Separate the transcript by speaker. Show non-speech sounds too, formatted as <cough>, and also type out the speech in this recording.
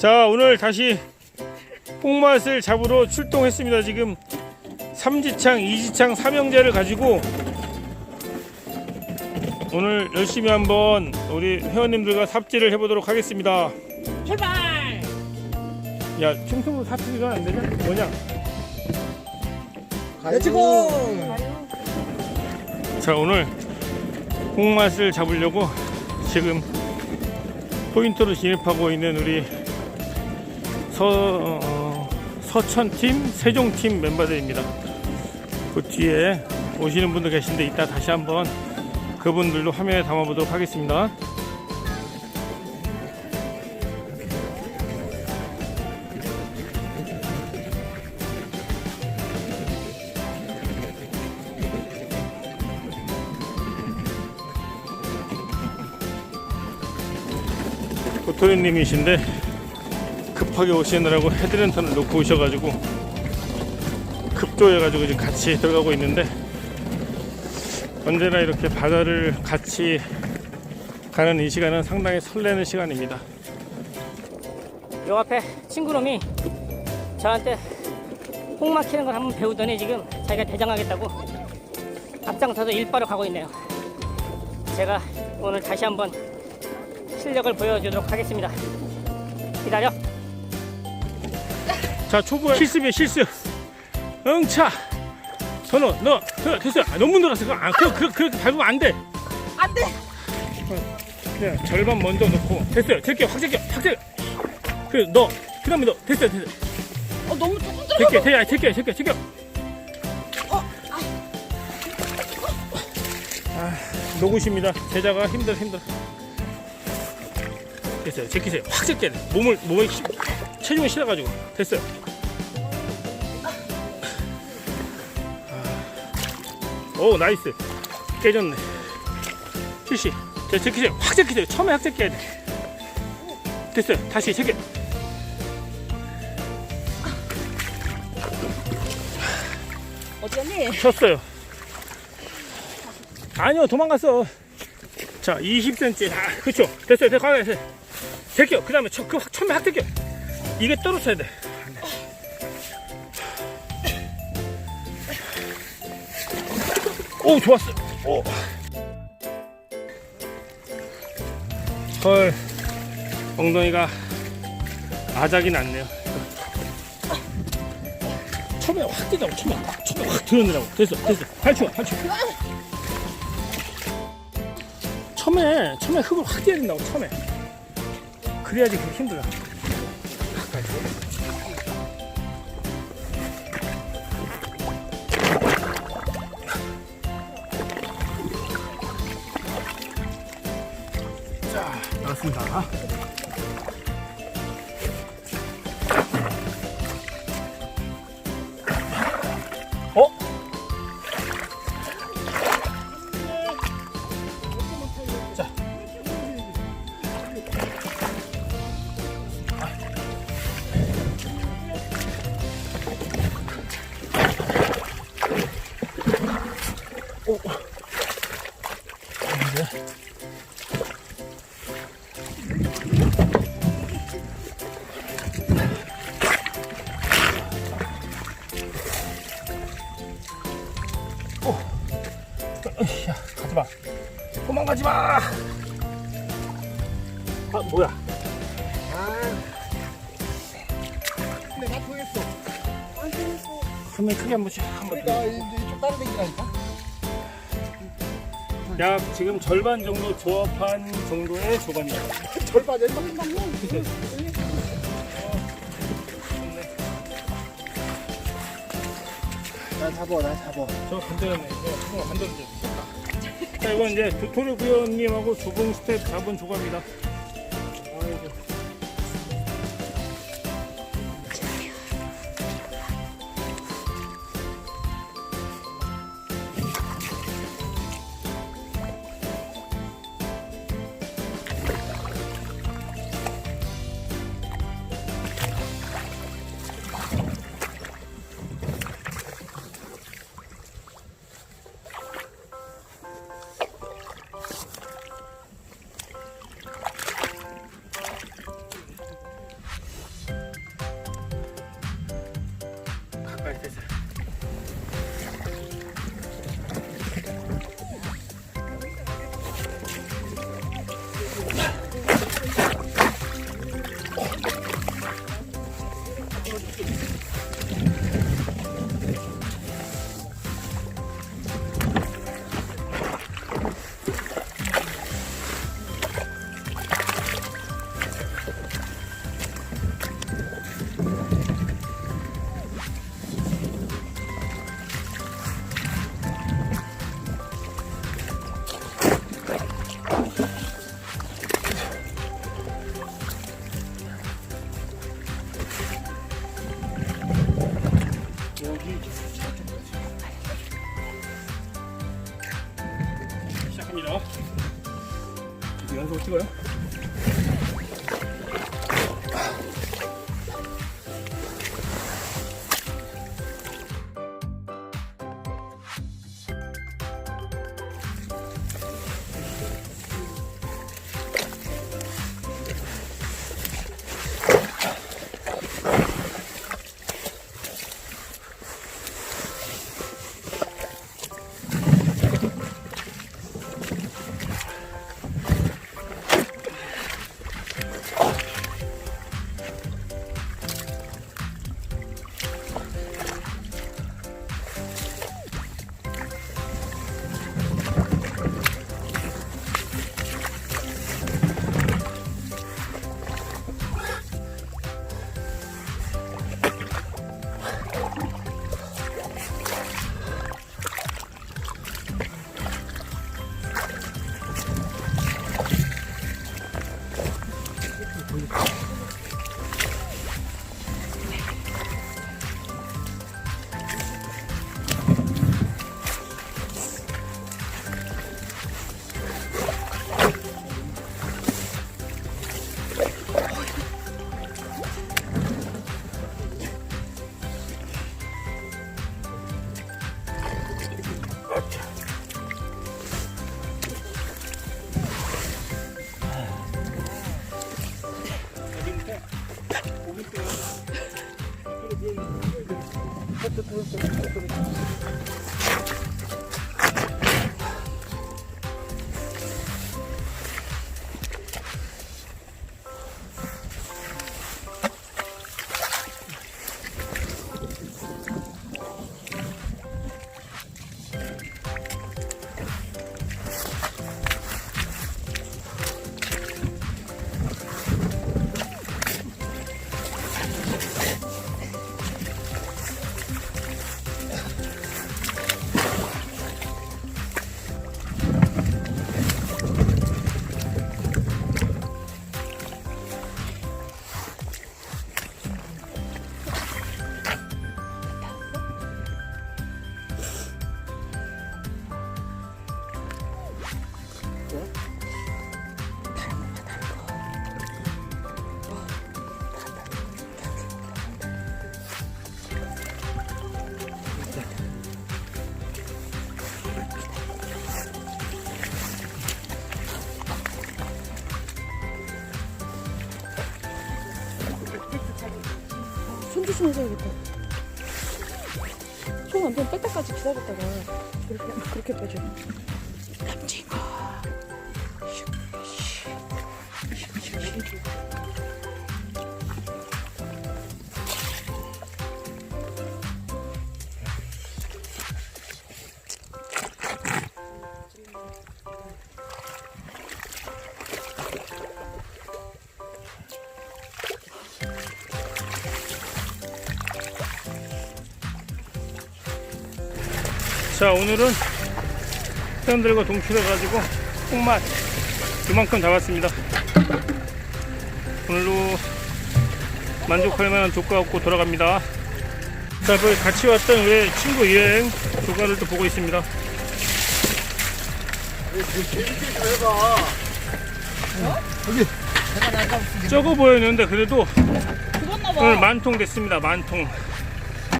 Speaker 1: 자 오늘 다시 뽕맛을 잡으러 출동했습니다 지금 삼지창 이지창 삼형제를 가지고 오늘 열심히 한번 우리 회원님들과 삽질을 해보도록 하겠습니다
Speaker 2: 출발!
Speaker 1: 야 청소부 삽질가 안 되냐? 뭐냐?
Speaker 3: 렛츠고!
Speaker 1: 자 오늘 뽕맛을 잡으려고 지금 포인트로 진입하고 있는 우리 서 어, 서천팀 세종팀 멤버들입니다. 그 뒤에 오시는 분들 계신데 이따 다시 한번 그분들도 화면에 담아보도록 하겠습니다. 도토리님이신데 급하게 오시느라고 헤드랜턴을 놓고 오셔가지고 급조해가지고 지금 같이 <laughs> 들어가고 있는데 언제나 이렇게 바다를 같이 가는 이 시간은 상당히 설레는 시간입니다.
Speaker 2: 요 앞에 친구놈이 저한테 홍 막히는 걸 한번 배우더니 지금 자기가 대장하겠다고 앞장서서 일바로 가고 있네요. 제가 오늘 다시 한번 실력을 보여주도록 하겠습니다. 기다려.
Speaker 1: 자 초보의 실습이야 실습. 응차. 전호 너 저, 됐어. 아, 너무. 그거 안- 그, 그, 그렇게 밟으면 안 돼.
Speaker 3: 안 돼!
Speaker 1: 그냥 절반 먼저 넣고 됐어요. 제게 확 제게 확 제게. 그너 그다음에 너 됐어요 됐어요.
Speaker 3: 어, 너무 조금 들어가.
Speaker 1: 제게 제게 제게 제게 제게. 아 노구십니다. 제자가 힘들어 힘들어. 됐어요. 제끼세요. 확 제껴야 돼. 몸을 힘, 체중이 실어가지고 됐어요. 아. 오 나이스 깨졌네. 실시. 자 제끼세요. 확 제끼세요. 처음에 확 제껴야 돼. 됐어요. 다시 제껴.
Speaker 3: 어디 갔니?
Speaker 1: 쳤어요. 아니요, 도망갔어. 자, 20cm. 아, 그쵸. 됐어요. 됐어. 가만히 있어요. 제껴. 그 다음에 쳐, 그 확, 처음에 확 제껴. 이게 떨어져야 돼. 오, 좋았어. 오. 헐. 엉덩이가 아작이 났네요. 처음에 확 뛰다고 처음에 확 처음에 확 들어내라고 됐어 됐어 발치워 발치워 처음에 처음에 흙을 확 뛰어야 된다고 처음에 그래야지 힘들어 자 나왔습니다 오. 이제. 야, 가지 마. 도망가지 마. 아, 뭐야?
Speaker 3: 내가 통했어. 안 통했어.
Speaker 1: 크게 한 번씩 한 번.
Speaker 3: 그러니까 이제 좀 다른 얘기라니까.
Speaker 1: 약 지금 절반 정도 조합한 정도의 조감이야.
Speaker 3: 절반 얼마큼 남냐? 나 잡어, 나 잡어.
Speaker 1: 저 건드렸네. 이거 한번 건드렸지. 자, 이건 이제 도토리 구현님하고 조봉 스텝 잡은 조감이다. 연속
Speaker 4: 조심해서야겠다. 손 완전 뺄 때까지 기다렸다가 그렇게 그렇게 빼줘.
Speaker 1: 자 오늘은 회원들과 동출해 가지고 콩맛 이만큼 잡았습니다. 오늘도 만족할 만한 조과 갖고 돌아갑니다. 자그 같이 왔던 우리 친구 여행 조과를 또 보고 있습니다. 적어 보였는데 그래도 오늘 만통 됐습니다 만통